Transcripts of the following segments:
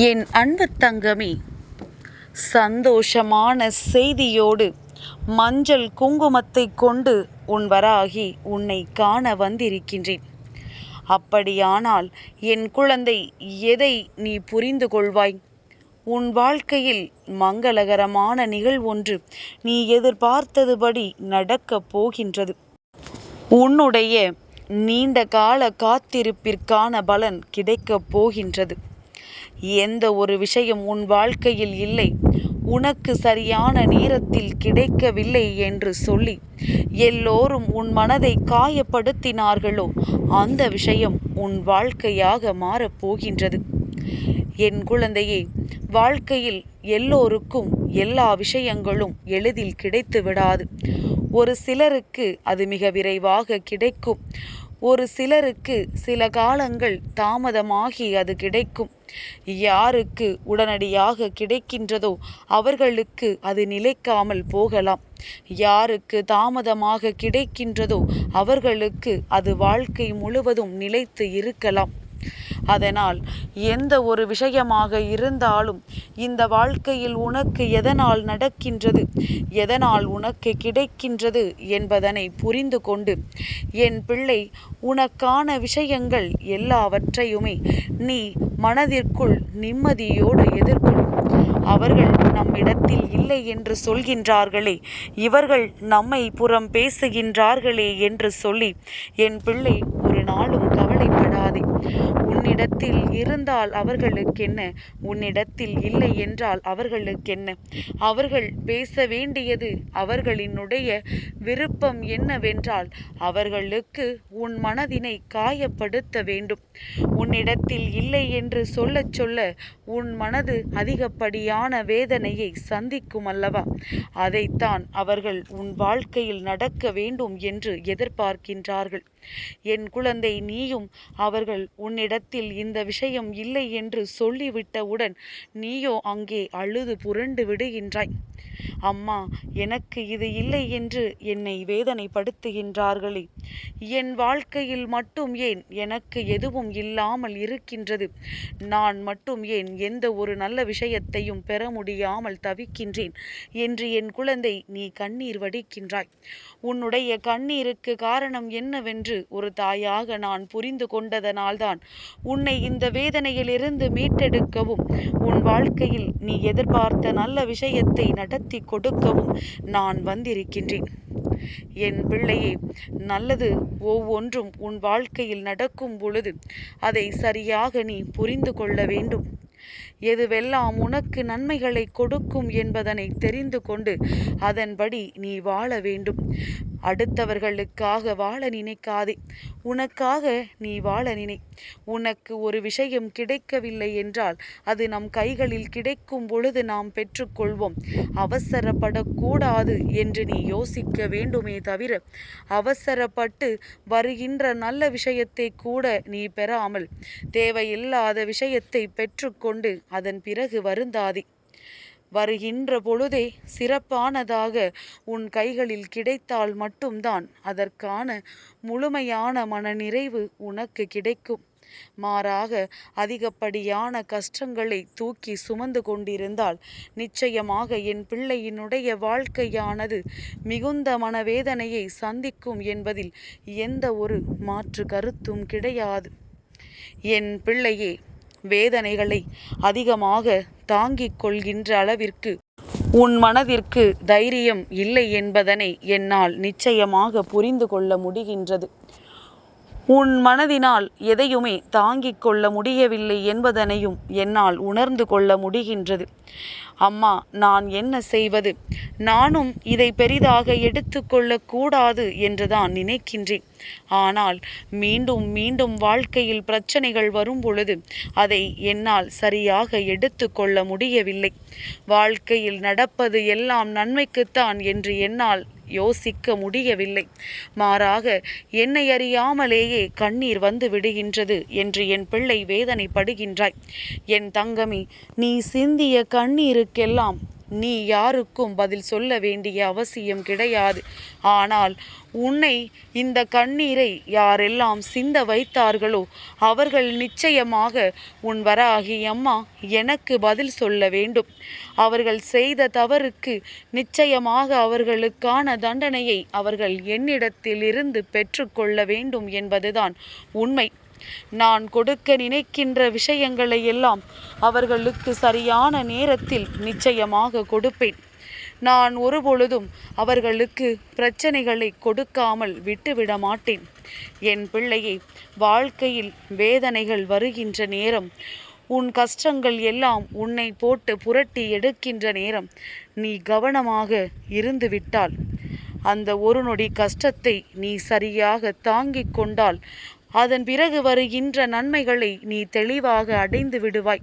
என் அன்பு தங்கமே சந்தோஷமான செய்தியோடு மஞ்சள் குங்குமத்தை கொண்டு உன் வராகி உன்னை காண வந்திருக்கின்றேன். அப்படியானால் என் குழந்தை எதை நீ புரிந்து கொள்வாய்? உன் வாழ்க்கையில் மங்களகரமான நிகழ்வொன்று நீ எதிர்பார்த்ததுபடி நடக்கப் போகின்றது. உன்னுடைய நீண்ட கால காத்திருப்பிற்கான பலன் கிடைக்கப் போகின்றது. எந்த ஒரு விஷயம் உன் வாழ்க்கையில் இல்லை. உனக்கு சரியான நேரத்தில் கிடைக்கவில்லை என்று சொல்லி எல்லோரும் உன் மனதை காயப்படுத்தினார்களோ? அந்த விஷயம் உன் வாழ்க்கையாக மாறப்போகின்றது என் குழந்தையே வாழ்க்கையில் எல்லோருக்கும் எல்லா விஷயங்களும் எளிதில் கிடைத்து விடாது ஒரு சிலருக்கு அது மிக விரைவாக கிடைக்கும். ஒரு சிலருக்கு சில காலங்கள் தாமதமாகி அது கிடைக்கும். யாருக்கு உடனடியாக கிடைக்கின்றதோ அவர்களுக்கு அது நிலைக்காமல் போகலாம். யாருக்கு தாமதமாக கிடைக்கின்றதோ அவர்களுக்கு அது வாழ்க்கை முழுவதும் நிலைத்து இருக்கலாம். அதனால் எந்த ஒரு விஷயமாக இருந்தாலும் இந்த வாழ்க்கையில் உனக்கு எதனால் நடக்கின்றது? எதனால் உனக்கு கிடைக்கின்றது என்பதனை புரிந்து கொண்டு என் பிள்ளை உனக்கான விஷயங்கள் எல்லாவற்றையுமே நீ மனதிற்குள் நிம்மதியோடு எதிர்கொள்ளும் அவர்கள் நம்மிடத்தில் இல்லை என்று சொல்கின்றார்களே இவர்கள் நம்மை புறம் பேசுகின்றார்களே என்று சொல்லி என் பிள்ளை ஒரு நாளும் கவலைப்படாதே. உன்னிடத்தில் இருந்தால் அவர்களுக்கென்ன? உன்னிடத்தில் இல்லை என்றால் அவர்களுக்கென்ன? அவர்கள் பேச வேண்டியது அவர்களினுடைய விருப்பம் என்னவென்றால் அவர்களுக்கு உன் மனதினை காயப்படுத்த வேண்டும். உன்னிடத்தில் இல்லை என்று சொல்லச் சொல்ல உன் மனது அதிகப்படியான வேதனையை சந்திக்கும் அல்லவா அதைத்தான் அவர்கள் உன் வாழ்க்கையில் நடக்க வேண்டும் என்று எதிர்பார்க்கின்றார்கள். என் குழந்தை நீயும் அவர்கள் உன்னிடத்தில் இந்த விஷயம் இல்லை என்று சொல்லிவிட்டவுடன் நீயோ அங்கே அழுது புரண்டு விடுகின்றாய். அம்மா எனக்கு இது இல்லை என்று என்னை வேதனைப்படுத்துகின்றார்களே. என் வாழ்க்கையில் மட்டும் ஏன் எனக்கு எதுவும் இல்லாமல் இருக்கின்றது? நான் மட்டும் ஏன் எந்த ஒரு நல்ல விஷயத்தையும் பெற முடியாமல் தவிக்கின்றேன் என்று என் குழந்தை நீ கண்ணீர் வடிக்கின்றாய். உன்னுடைய கண்ணீருக்கு காரணம் என்னவென்று ஒரு தாயாக நான் புரிந்து கொண்டதனால்தான் உன்னை இந்த வேதனையிலிருந்து மீட்டெடுக்கவும் உன் வாழ்க்கையில் நீ எதிர்பார்த்த நல்ல விஷயத்தை நடத்தி கொடுக்கவும் நான் வந்திருக்கின்றேன். என் பிள்ளையே நல்லது ஒவ்வொன்றும் உன் வாழ்க்கையில் நடக்கும் பொழுது அதை சரியாக நீ புரிந்து கொள்ள வேண்டும். எதுவெல்லாம் உனக்கு நன்மைகளை கொடுக்கும் என்பதனை தெரிந்து கொண்டு அதன்படி நீ வாழ வேண்டும். அடுத்தவர்களுக்காக வாழ நினைக்காதே. உனக்காக நீ வாழ நினை. உனக்கு ஒரு விஷயம் கிடைக்கவில்லை என்றால் அது நம் கைகளில் கிடைக்கும் பொழுது நாம் பெற்றுக்கொள்வோம். அவசரப்படக்கூடாது என்று நீ யோசிக்க வேண்டுமே தவிர அவசரப்பட்டு வருகின்ற நல்ல விஷயத்தை கூட நீ பெறாமல் தேவையில்லாத விஷயத்தை பெற்றுக்கொண்டு அதன் பிறகு வருந்தாதே. வருகின்ற பொழுதே சிறப்பானதாக உன் கைகளில் கிடைத்தால் மட்டும்தான் அதற்கான முழுமையான மனநிறைவு உனக்கு கிடைக்கும். மாறாக அதிகப்படியான கஷ்டங்களை தூக்கி சுமந்து கொண்டிருந்தால் நிச்சயமாக என் பிள்ளையினுடைய வாழ்க்கையானது மிகுந்த மனவேதனையை சந்திக்கும் என்பதில் எந்த ஒரு மாற்று கருத்தும் கிடையாது. என் பிள்ளையே வேதனைகளை அதிகமாக தாங்கிக் கொள்கின்ற அளவிற்கு உன் மனதிற்கு தைரியம் இல்லை என்பதனை என்னால் நிச்சயமாக புரிந்து கொள்ள முடிகின்றது. உன் மனதினால் எதையுமே தாங்கிக் கொள்ள முடியவில்லை என்பதனையும் என்னால் உணர்ந்து கொள்ள முடிகின்றது. அம்மா நான் என்ன செய்வது? நானும் இதை பெரிதாக எடுத்துக்கொள்ளக்கூடாது என்றுதான் நினைக்கின்றேன். ஆனால் மீண்டும் மீண்டும் வாழ்க்கையில் பிரச்சனைகள் வரும் பொழுது அதை என்னால் சரியாக எடுத்துக்கொள்ள முடியவில்லை. வாழ்க்கையில் நடப்பது எல்லாம் நன்மைக்குத்தான் என்று என்னால் யோசிக்க முடியவில்லை. மாறாக என்னை அறியாமலேயே கண்ணீர் வந்து விடுகின்றது என்று என் பிள்ளை வேதனைப்படுகின்றாய். என் தங்கமி நீ சிந்திய கண்ணீருக்கெல்லாம் நீ யாருக்கும் பதில் சொல்ல வேண்டிய அவசியம் கிடையாது. ஆனால் உன்னை இந்த கண்ணீரை யாரெல்லாம் சிந்த வைத்தார்களோ அவர்கள் நிச்சயமாக உன் வராகி அம்மா எனக்கு பதில் சொல்ல வேண்டும். அவர்கள் செய்த தவறுக்கு நிச்சயமாக அவர்களுக்கான தண்டனையை அவர்கள் என்னிடத்திலிருந்து பெற்றுக்கொள்ள வேண்டும் என்பதுதான் உண்மை. நான் கொடுக்க நினைக்கின்ற விஷயங்களை எல்லாம் அவர்களுக்கு சரியான நேரத்தில் நிச்சயமாக கொடுப்பேன். நான் ஒருபொழுதும் அவர்களுக்கு பிரச்சனைகளை கொடுக்காமல் விட்டுவிட மாட்டேன். என் பிள்ளையை வாழ்க்கையில் வேதனைகள் வருகின்ற நேரம் உன் கஷ்டங்கள் எல்லாம் உன்னை போட்டு புரட்டி எடுக்கின்ற நேரம் நீ கவனமாக இருந்து விட்டால் அந்த ஒரு நொடி கஷ்டத்தை நீ சரியாக தாங்கிக் கொண்டால் அதன் பிறகு வருகின்ற நன்மைகளை நீ தெளிவாக அடைந்து விடுவாய்.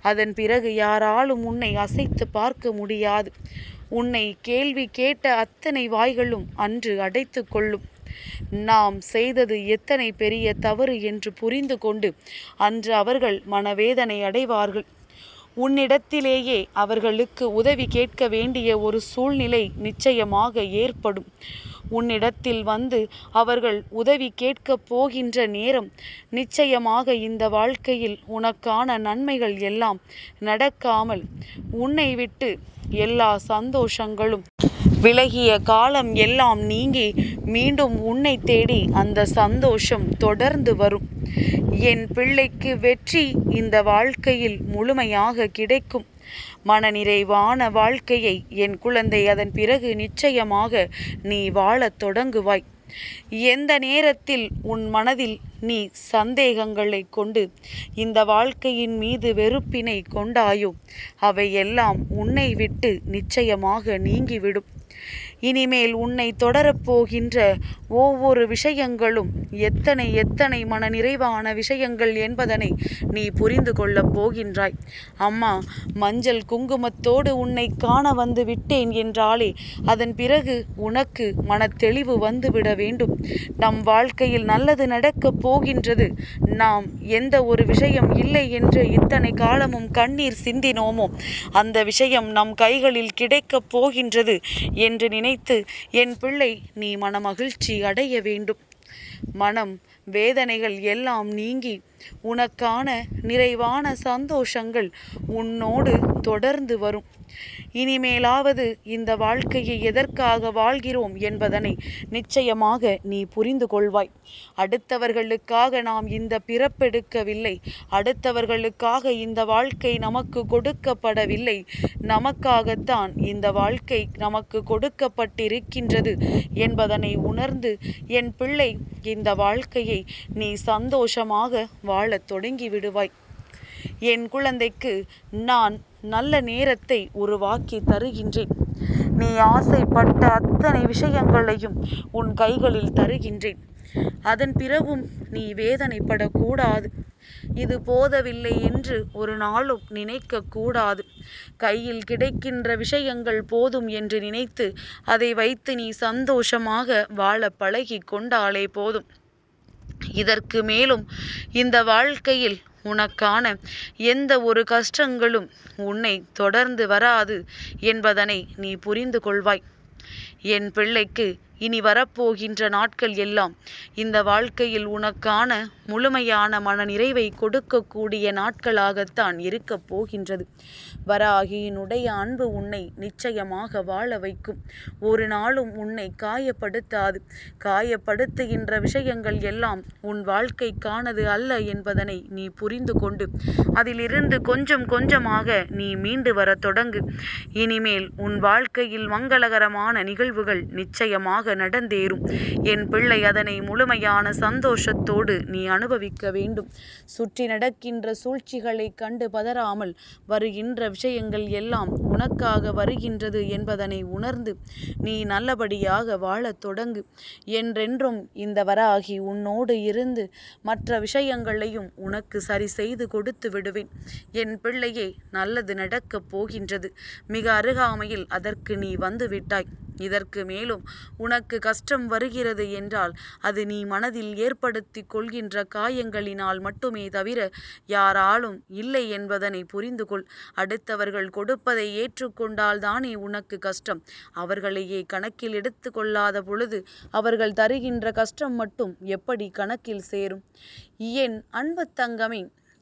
அதன் பிறகு யாராலும் உன்னை அசைத்து பார்க்க முடியாது. உன்னை கேள்வி கேட்ட அத்தனை வாய்களும் அன்று அடைத்து கொள்ளும். நாம் செய்தது எத்தனை பெரிய தவறு என்று புரிந்து கொண்டு அன்று அவர்கள் மனவேதனை அடைவார்கள். உன்னிடத்திலேயே அவர்களுக்கு உதவி கேட்க வேண்டிய ஒரு சூழ்நிலை நிச்சயமாக ஏற்படும். உன்னிடத்தில் வந்து அவர்கள் உதவி கேட்கப் போகின்ற நேரம். நிச்சயமாக இந்த வாழ்க்கையில் உனக்கான நன்மைகள் எல்லாம் நடக்காமல் உன்னை விட்டு எல்லா சந்தோஷங்களும் விலகிய காலம் எல்லாம் நீங்கி மீண்டும் உன்னை தேடி அந்த சந்தோஷம் தொடர்ந்து வரும். என் பிள்ளைக்கு வெற்றி இந்த வாழ்க்கையில் முழுமையாக கிடைக்கும். மனநிறைவான வாழ்க்கையை என் குழந்தை அதன் பிறகு நிச்சயமாக நீ வாழத் தொடங்குவாய். எந்த நேரத்தில் உன் மனதில் நீ சந்தேகங்களை கொண்டு இந்த வாழ்க்கையின் மீது வெறுப்பினை கொண்டாயோ அவையெல்லாம் உன்னை விட்டு நிச்சயமாக நீங்கிவிடும். இனிமேல் உன்னை தொடரப்போகின்ற ஒவ்வொரு விஷயங்களும் எத்தனை எத்தனை மன நிறைவான விஷயங்கள் என்பதனை நீ புரிந்து கொள்ளப் போகின்றாய். அம்மா மஞ்சள் குங்குமத்தோடு உன்னை காண வந்து விட்டேன் என்றாலே அதன் பிறகு உனக்கு மன தெளிவு வந்துவிட வேண்டும். நம் வாழ்க்கையில் நல்லது நடக்கப் போகின்றது. நாம் எந்த ஒரு விஷயம் இல்லை என்று இத்தனை காலமும் கண்ணீர் சிந்தினோமோ அந்த விஷயம் நம் கைகளில் கிடைக்கப் போகின்றது என்று நினைத்து என் பிள்ளை நீ மனமகிழ்ச்சி அடைய வேண்டும். மனம் வேதனைகள் எல்லாம் நீங்கி உனக்கான நிறைவான சந்தோஷங்கள் உன்னோடு தொடர்ந்து வரும். இனிமேலாவது இந்த வாழ்க்கையை எதற்காக வாழ்கிறோம் என்பதனை நிச்சயமாக நீ புரிந்து கொள்வாய். அடுத்தவர்களுக்காக நாம் இந்த பிறப்பெடுக்கவில்லை. அடுத்தவர்களுக்காக இந்த வாழ்க்கை நமக்கு கொடுக்கப்படவில்லை. நமக்காகத்தான் இந்த வாழ்க்கை நமக்கு கொடுக்கப்பட்டிருக்கின்றது என்பதனை உணர்ந்து என் பிள்ளை இந்த வாழ்க்கையை நீ சந்தோஷமாக வாழத் தொடங்கி விடுவாய். என் குழந்தைக்கு நான் நல்ல நேரத்தை உருவாக்கி தருகின்றேன். நீ ஆசைப்பட்ட அத்தனை விஷயங்களையும் உன் கைகளில் தருகின்றேன். அதன் பிறகும் நீ வேதனைப்படக்கூடாது. இது போதவில்லை என்று ஒரு நாளும் நினைக்க கூடாது கையில் கிடைக்கின்ற விஷயங்கள் போதும் என்று நினைத்து அதை வைத்து நீ சந்தோஷமாக வாழ பழகி கொண்டாலே போதும். இதற்கு மேலும் இந்த வாழ்க்கையில் உனக்கான எந்த ஒரு கஷ்டங்களும் உன்னை தொடர்ந்து வராது என்பதனை நீ புரிந்து கொள்வாய். என் பிள்ளைக்கு இனி வரப்போகின்ற நாட்கள் எல்லாம் இந்த வாழ்க்கையில் உனக்கான முழுமையான மன நிறைவை கொடுக்கக்கூடிய நாட்களாகத்தான் இருக்கப் போகின்றது. வராகியினுடைய அன்பு உன்னை நிச்சயமாக வாழ வைக்கும். ஒரு நாளும் உன்னை காயப்படுத்தாது. காயப்படுத்துகின்ற விஷயங்கள் எல்லாம் உன் வாழ்க்கைக்கானது அல்ல என்பதனை நீ புரிந்து கொண்டு அதிலிருந்து கொஞ்சம் கொஞ்சமாக நீ மீண்டு வர தொடங்கு. இனிமேல் உன் வாழ்க்கையில் மங்களகரமான நிகழ்வுகள் நிச்சயமாக நடந்தேறும். என் பிள்ளை அதனை முழுமையான சந்தோஷத்தோடு நீ அனுபவிக்க வேண்டும். சுற்றி நடக்கின்ற சூழ்ச்சிகளை கண்டு பதறாமல் வருகின்ற விஷயங்கள் எல்லாம் உனக்காக வருகின்றது என்பதனை உணர்ந்து நீ நல்லபடியாக வாழத் தொடங்கு. என்றென்றும் இந்த வராகி உன்னோடு இருந்து மற்ற விஷயங்களையும் உனக்கு சரி செய்து கொடுத்து விடுவேன். என் பிள்ளையே நல்லது நடக்கப் போகின்றது. மிக அருகாமையில் அதற்கு நீ வந்து விட்டாய் இதற்கு மேலும் உனக்கு கஷ்டம் வருகிறது என்றால் அது நீ மனதில் ஏற்படுத்தி கொள்கின்ற காயங்களினால் மட்டுமே தவிர யாராலும் இல்லை என்பதனை புரிந்து கொள் அடுத்தவர்கள் கொடுப்பதை ஏற்றுக்கொண்டால் தானே உனக்கு கஷ்டம். அவர்களையே கணக்கில் எடுத்து கொள்ளாத பொழுது அவர்கள் தருகின்ற கஷ்டம் மட்டும் எப்படி கணக்கில் சேரும்? என் அன்பு தங்கமே